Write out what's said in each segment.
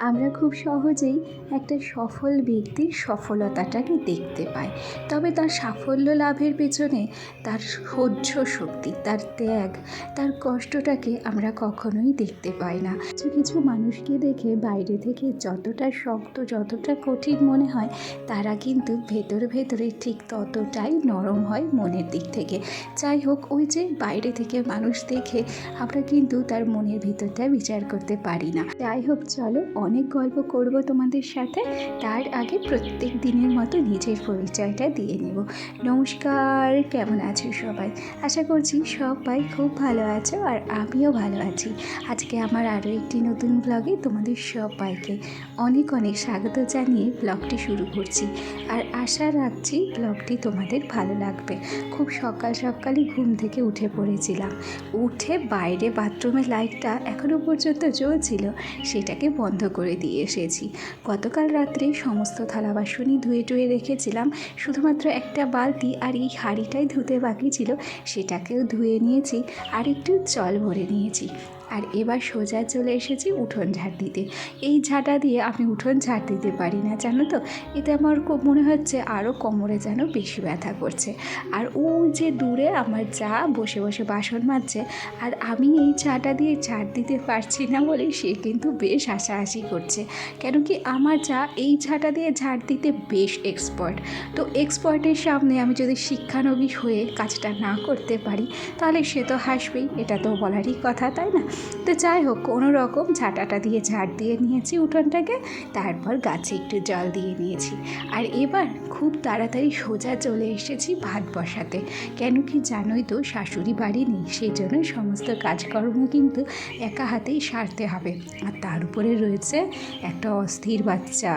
আমরা খুব সহজেই একটা সফল ব্যক্তির সফলতাটাকে দেখতে পাই। তবে তার সাফল্য লাভের পেছনে তার সহ্য শক্তি, তার ত্যাগ, তার কষ্টটাকে আমরা কখনোই দেখতে পাই না। কিছু কিছু মানুষকে দেখে বাইরে থেকে যতটা শক্ত, যতটা কঠিন মনে হয়, তারা কিন্তু ভেতরে ভেতরে ঠিক ততটাই নরম হয় মনের দিক থেকে। যাই হোক, ওই যে বাইরে থেকে মানুষ দেখে আমরা কিন্তু তার মনের ভিতরটা বিচার করতে পারি না। যাই হোক, চলো অনেক গল্প করব তোমাদের সাথে। তার আগে প্রত্যেক দিনের মতো নিজের পরিচয়টা দিয়ে নেব। নমস্কার, কেমন আছো সবাই? আশা করছি সবাই খুব ভালো আছো আর আমিও ভালো আছি। আজকে আমার আরও একটি নতুন ব্লগে তোমাদের সবাইকে অনেক অনেক স্বাগত জানিয়ে ব্লগটি শুরু করছি। আর আশা রাখছি ব্লগটি তোমাদের ভালো লাগবে। খুব সকাল সকালই ঘুম থেকে উঠে পড়েছিলাম। উঠে বাইরে বাথরুমের লাইটটা এখনও পর্যন্ত জ্বলছিল, সেটাকে বন্ধ করে দিয়ে এসেছি। গতকাল রাত্রে সমস্ত থালা বাসনই ধুয়ে টুয়ে রেখেছিলাম। শুধুমাত্র একটা বালতি আর এই হাঁড়িটাই ধুতে বাকি ছিল, সেটাকেও ধুয়ে নিয়েছি আর একটু জল ভরে নিয়েছি। আর এবার সোজা চলে এসেছি উঠোন ঝাড় দিতে। এই ঝাঁটা দিয়ে আমি উঠোন ঝাড় দিতে পারি না, জানো তো? এতে আমার মনে হচ্ছে আরও কোমরে যেন বেশি ব্যথা করছে। আর ও যে দূরে আমার যা বসে বসে বাসন মাজছে, আর আমি এই চাটা দিয়ে ঝাড় দিতে পারছি না বলে সে কিন্তু বেশ হাসাহাসি করছে। কেন কি আমার যা, এই ঝাঁটা দিয়ে ঝাড় দিতে বেশ এক্সপার্ট তো এক্সপার্টের সামনে আমি যদি শিক্ষানবিশ হয়ে কাজটা না করতে পারি, তাহলে সে তো হাসবেই, এটা তো বলারই কথা, তাই না? তো যাই হোক কোনো রকম ঝাঁটাটা দিয়ে ঝাড় দিয়ে নিয়েছি উঠোনটাকে, তারপর গাছে একটু জল দিয়ে নিয়েছি। আর এবার খুব তাড়াতাড়ি সোজা চলে এসেছি ভাত বসাতে। কেন কি জানোই তো, শাশুড়ি বাড়ি নেই সেই জন্য সমস্ত কাজকর্ম কিন্তু একা হাতেই সারতে হবে। আর তার উপরে রয়েছে একটা অস্থির বাচ্চা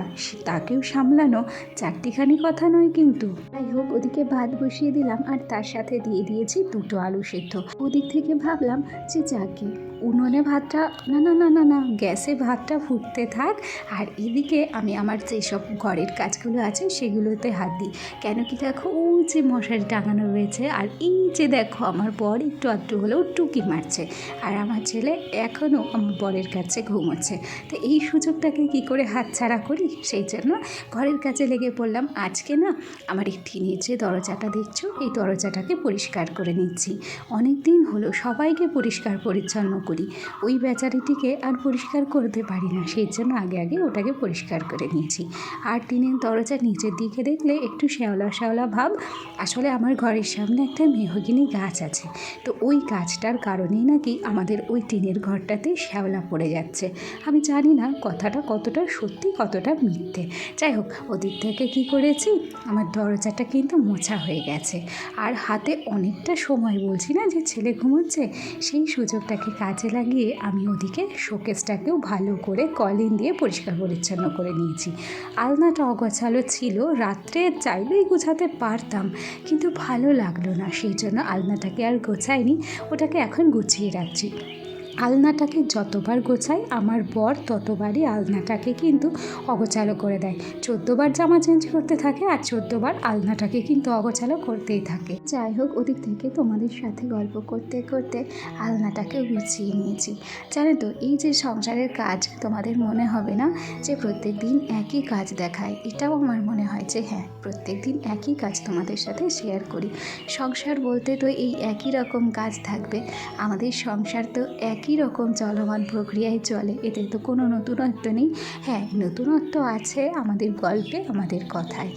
তাকেও সামলানো চারটিখানি কথা নয় কিন্তু। যাই হোক, ওদিকে ভাত বসিয়ে দিলাম আর তার সাথে দিয়ে দিয়েছি দুটো আলু সেদ্ধ। ওদিক থেকে ভাবলাম যে যাকে উনুনে ভাতটা, না না না না না, গ্যাসে ভাতটা ফুটতে থাক। আর এদিকে আমি আমার যেসব ঘরের কাজগুলো আছে সেগুলোতে হাত দিই। কেন কি দেখো ওই যে মশারি টাঙানো রয়েছে, আর এই যে দেখো, আমার বর একটু আধটু হলেও টুকি মারছে। আর আমার ছেলে এখনও আমার বরের কাছে ঘুমোচ্ছে। তো এই সুযোগটাকে কি করে হাতছাড়া করি? সেই জন্য ঘরের কাছে লেগে পড়লাম। আজকে না আমার এই টিনের যে দরজাটা দেখছ? এই দরজাটাকে পরিষ্কার করে নিচ্ছি। অনেক দিন হলো সবাইকে পরিষ্কার পরিচ্ছন্ন করি। ওই বেচারিটিকে আর পরিষ্কার করতে পারি না। সেই জন্য আগে আগে ওটাকে পরিষ্কার করে নিয়েছি। আর টিনের দরজা নিচের দিকে দেখলে একটু শ্যাওলা শ্যাওলা ভাব। আসলে আমার ঘরের সামনে একটা মেহগিনি গাছ আছে। তো ওই গাছটার কারণেই নাকি আমাদের ওই টিনের ঘরটাতে শ্যাওলা পড়ে যাচ্ছে। আমি জানি না কথাটা কতটা সত্যি, কতটা মিথ্যে। যাই হোক, ওদিক থেকে কি করেছি? আমার দরজাটা কিন্তু মোছা হয়ে গেছে। আর হাতে অনেকটা সময় বলছি না যে ছেলে ঘুমোচ্ছে? সেই সুযোগটাকে কাজে লাগিয়ে আমি ওদিকে শোকেসটাকেও ভালো করে কলিন দিয়ে পরিষ্কার পরিচ্ছন্ন করে নিয়েছি। আলনাটা অগোছালো ছিল, রাত্রে চাইলেই গোছাতে পারতাম, কিন্তু ভালো লাগল না, সেই জন্য আলনাটাকে আর গোছাইনি, ওটাকে এখন গুছিয়ে রাখছি। আলনাটাকে যতবার গোছাই, আমার বর ততবারই আলনাটাকে কিন্তু অগোছালো করে দেয়। চোদ্দোবার জামা চেঞ্জ করতে থাকে আর চোদ্দোবার আলনাটাকে কিন্তু অগোছালো করতেই থাকে। যাই হোক, ওদিক থেকে তোমাদের সাথে গল্প করতে করতে আলনাটাকে গুছিয়ে নিয়েছি। জানো তো, এই যে সংসারের কাজ, তোমাদের মনে হবে না যে প্রত্যেক দিন একই কাজ দেখায়? এটাও আমার মনে হয় যে হ্যাঁ প্রত্যেক দিন একই কাজ তোমাদের সাথে শেয়ার করি। সংসার বলতে তো এই একই রকম কাজ থাকবে। আমাদের সংসার তো একই রকম চলমান প্রক্রিয়ায় চলে, এতে তো কোনো নতুনত্ব নেই। হ্যাঁ নতুনত্ব আছে আমাদের গল্পে, আমাদের কথায়।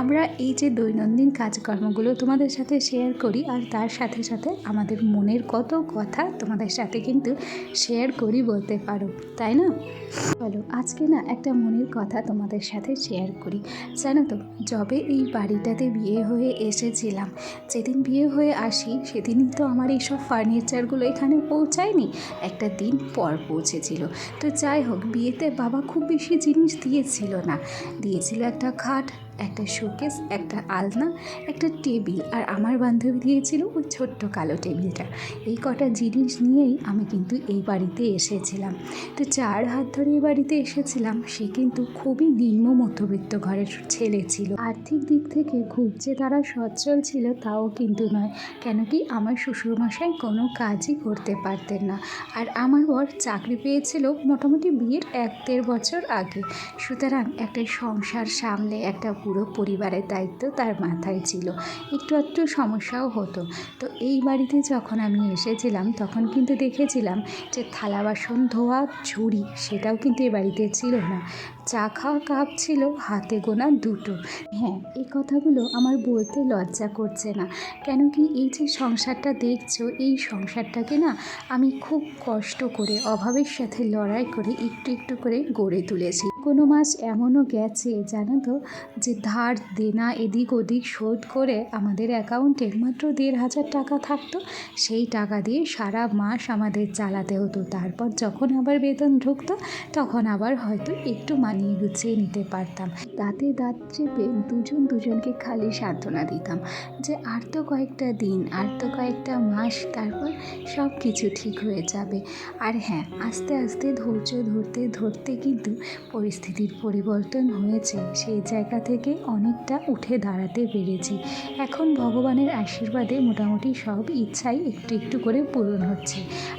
আমরা এই যে দৈনন্দিন কাজকর্মগুলো তোমাদের সাথে শেয়ার করি, আর তার সাথে সাথে আমাদের মনের কত কথা তোমাদের সাথে কিন্তু শেয়ার করি বলতে পারো, তাই না? বলো, আজকে না একটা মনের কথা তোমাদের সাথে শেয়ার করি। জানো তো, যবে এই বাড়িটাতে বিয়ে হয়ে এসেছিলাম, যেদিন বিয়ে হয়ে আসি, সেদিনই তো আমার এইসব ফার্নিচারগুলো এখানে পৌঁছায়নি। একটা দিন পর পৌঁছেছিল। তো যাই হোক, বিয়েতে বাবা খুব বেশি জিনিস দিয়েছিল না। দিয়েছিল একটা খাট একটা শোকেস, একটা আলনা, একটা টেবিল আর আমার বান্ধবী দিয়েছিল ওই ছোট্ট কালো টেবিলটা। এই কটা জিনিস নিয়েই আমি কিন্তু এই বাড়িতে এসেছিলাম। তো চার হাত ধরে এই বাড়িতে এসেছিলাম, সে কিন্তু খুবই নিম্ন মধ্যবিত্ত ঘরের ছেলে ছিল। আর্থিক দিক থেকে খুব যে তারা সচ্ছল ছিল তাও কিন্তু নয়। কেন কি আমার শ্বশুরমশাই কোনো কাজই করতে পারতেন না। আর আমার বর চাকরি পেয়েছিল মোটামুটি বিয়ের এক দেড় বছর আগে। সুতরাং একটা সংসার সামলে, একটা পুরো পরিবারের দায়িত্ব তার মাথায় ছিল। একটু একটু সমস্যাও হতো। তো এই বাড়িতে যখন আমি এসেছিলাম, তখন কিন্তু দেখেছিলাম যে থালা বাসন ধোয়া, ঝুড়ি, সেটাও কিন্তু এ বাড়িতে ছিল না। চা খাওয়া কাপ ছিল, হাতে গোনা দুটো। হ্যাঁ এই কথাগুলো আমার বলতে লজ্জা করছে না। কেন কি এই যে সংসারটা দেখছ, এই সংসারটাকে না আমি খুব কষ্ট করে, অভাবের সাথে লড়াই করে একটু একটু করে গড়ে তুলেছি। কোনো মাস এমনও গেছে, জানো তো, যে ধার দেনা এদিক ওদিক শোধ করে আমাদের অ্যাকাউন্টে মাত্র দেড় হাজার টাকা থাকতো, সেই টাকা দিয়ে সারা মাস আমাদের চালাতে হতো। তারপর যখন আবার বেতন ঢুকতো, তখন আবার হয়তো একটু মানিয়ে গুছিয়ে নিতে পারতাম। দাঁতে দাঁত চেপে দুজন দুজনকে খালি সান্ত্বনা দিতাম যে আর তো কয়েকটা দিন, আর তো কয়েকটা মাস, তারপর সব কিছু ঠিক হয়ে যাবে। আর হ্যাঁ আস্তে আস্তে ধৈর্য ধরতে ধরতে কিন্তু পরিস্থিতির পরিবর্তন হয়েছে। সেই জায়গা থেকে অনেকটা উঠে দাঁড়াতে পেরেছি। এখন ভগবানের আশীর্বাদে মোটামুটি সব ইচ্ছাই একটু একটু করে পূরণ হচ্ছে।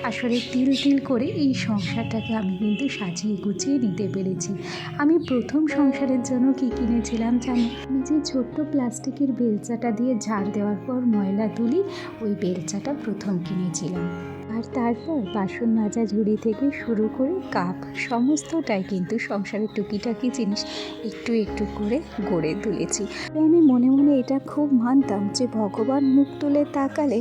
আসলে তিল তিল করে এই সংসারটাকে আমি কিন্তু সাজিয়ে গুছিয়ে নিতে পেরেছি। আমি প্রথম সংসারের জন্য কি কিনেছিলাম জানো? আমি যে ছোট্ট প্লাস্টিকের বেলচাটা দিয়ে ঝাড় দেওয়ার পর ময়লা তুলি, ওই বেলচাটা প্রথম কিনেছিলাম। আর তারপর বাসন মাজা, ঝুড়ি থেকে শুরু করে কাপ, সমস্তটাই কিন্তু সংসারের টুকিটাকি জিনিস একটু একটু করে গড়ে তুলেছি। আমি মনে মনে এটা খুব মানতাম যে ভগবান মুখ তুলে তাকালে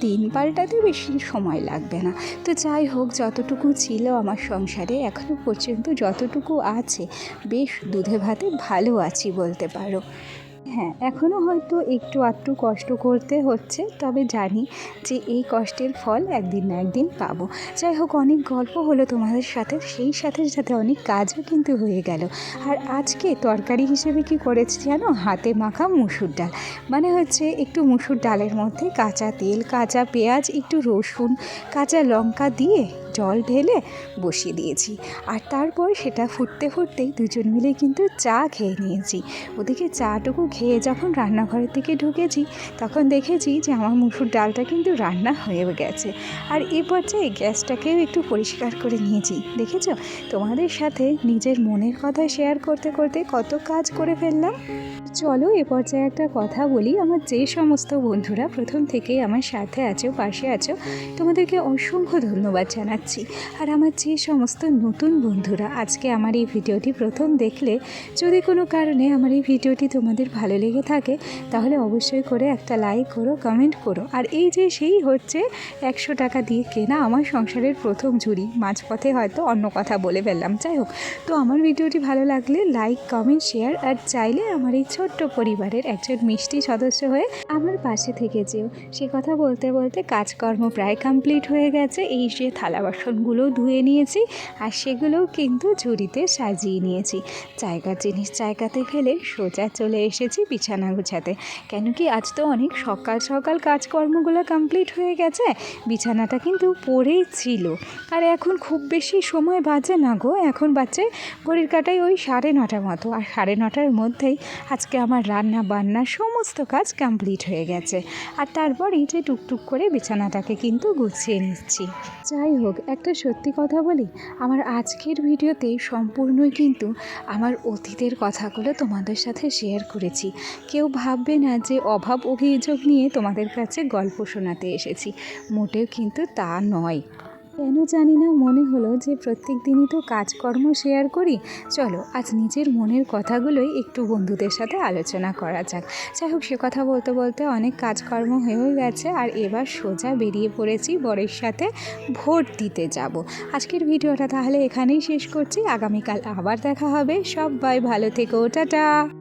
দিন পাল্টাতে বেশি সময় লাগবে না। তো যাই হোক, যতটুকু ছিল আমার সংসারে এখনও পর্যন্ত যতটুকু আছে, বেশ দুধে ভাতে ভালো আছি বলতে পারো। হ্যাঁ এখনও হয়তো একটু আধটু কষ্ট করতে হচ্ছে, তবে জানি যে এই কষ্টের ফল একদিন না একদিন পাবো। যাই হোক, অনেক গল্প হলো তোমাদের সাথে, সেই সাথে সাথে অনেক কাজও কিন্তু হয়ে গেল। আর আজকে তরকারি হিসেবে কি করেছি জানো? হাতে মাখা মুসুর ডাল। মানে হচ্ছে একটু মুসুর ডালের মধ্যে কাঁচা তেল, কাঁচা পেঁয়াজ, একটু রসুন, কাঁচা লঙ্কা দিয়ে জল ঢেলে বসিয়ে দিয়েছি। আর তারপর সেটা ফুটতে ফুটতেই দুজন মিলে কিন্তু চা খেয়ে নিয়েছি। ওদিকে চাটুকু খেয়ে যখন রান্নাঘরের দিকে ঢুকেছি, তখন দেখেছি যে আমার মুসুর ডালটা কিন্তু রান্না হয়ে গেছে। আর এ পর্যায়ে গ্যাসটাকেও একটু পরিষ্কার করে নিয়েছি। দেখেছ? তোমাদের সাথে নিজের মনের কথা শেয়ার করতে করতে কত কাজ করে ফেললাম। চলো এ পর্যায়ে একটা কথা বলি। আমার যে সমস্ত বন্ধুরা প্রথম থেকেই আমার সাথে আছো, পাশে আছো, তোমাদেরকে অসংখ্য ধন্যবাদ জানাচ্ছি। আর আমার যে সমস্ত নতুন বন্ধুরা আজকে আমার এই ভিডিওটি প্রথম দেখলে, যদি কোনো কারণে আমার এই ভিডিওটি তোমাদের ভালো লেগে থাকে, তাহলে অবশ্যই করে একটা লাইক করো কমেন্ট করো। আর এই যে সেই হচ্ছে একশো টাকা দিয়ে কেনা আমার সংসারের প্রথম ঝুড়ি, মাঝপথে হয়তো অন্য কথা বলে ফেললাম। যাই হোক, তো আমার ভিডিওটি ভালো লাগলে লাইক কমেন্ট শেয়ার আর চাইলে আমার এই ছোট্ট পরিবারের একজন মিষ্টি সদস্য হয়ে আমার পাশে থেকে যেও। সে কথা বলতে বলতে কাজকর্ম প্রায় কমপ্লিট হয়ে গেছে, এই যে থালা বাসনগুলো ধুয়ে নিয়েছি আর সেগুলোও কিন্তু ঝুড়িতে সাজিয়ে নিয়েছি। জায়গার জিনিস জায়গাতে ফেলে সোজা চলে এসেছি বিছানা গুছাতে। কেন কি আজ তো অনেক সকাল সকাল কাজকর্মগুলো কমপ্লিট হয়ে গেছে, বিছানাটা কিন্তু পড়েই ছিল। আর এখন খুব বেশি সময় বাজে না গো, এখন বাজে ঘড়ির কাটাই ওই সাড়ে নটার মতো। আর সাড়ে নটার মধ্যেই আজকে আমার রান্না বান্না সমস্ত কাজ কমপ্লিট হয়ে গেছে। আর তারপর এই যে টুকটুক করে বিছানাটাকে কিন্তু গুছিয়ে নিচ্ছি। যাই হোক একটা সত্যি কথা বলি, আমার আজকের ভিডিওতে সম্পূর্ণই কিন্তু আমার অতীতের কথাগুলো তোমাদের সাথে শেয়ার করেছি। কেউ ভাববে না যে অভাব অভিযোগ নিয়ে তোমাদের কাছে গল্প শোনাতে এসেছি, মোটেও কিন্তু তা নয়। কেন জানি না মনে হলো যে প্রত্যেক দিনই তো কাজকর্ম শেয়ার করি। চলো, আজ নিজের মনের কথাগুলোই একটু বন্ধুদের সাথে আলোচনা করা যাক। যাই হোক, সে কথা বলতে বলতে অনেক কাজকর্ম হয়েও গেছে আর এবার সোজা বেরিয়ে পড়েছি বরের সাথে ভোট দিতে যাব। আজকের ভিডিওটা তাহলে এখানেই শেষ করছি। আগামীকাল আবার দেখা হবে। সবাই ভালো থেকো, টাটা!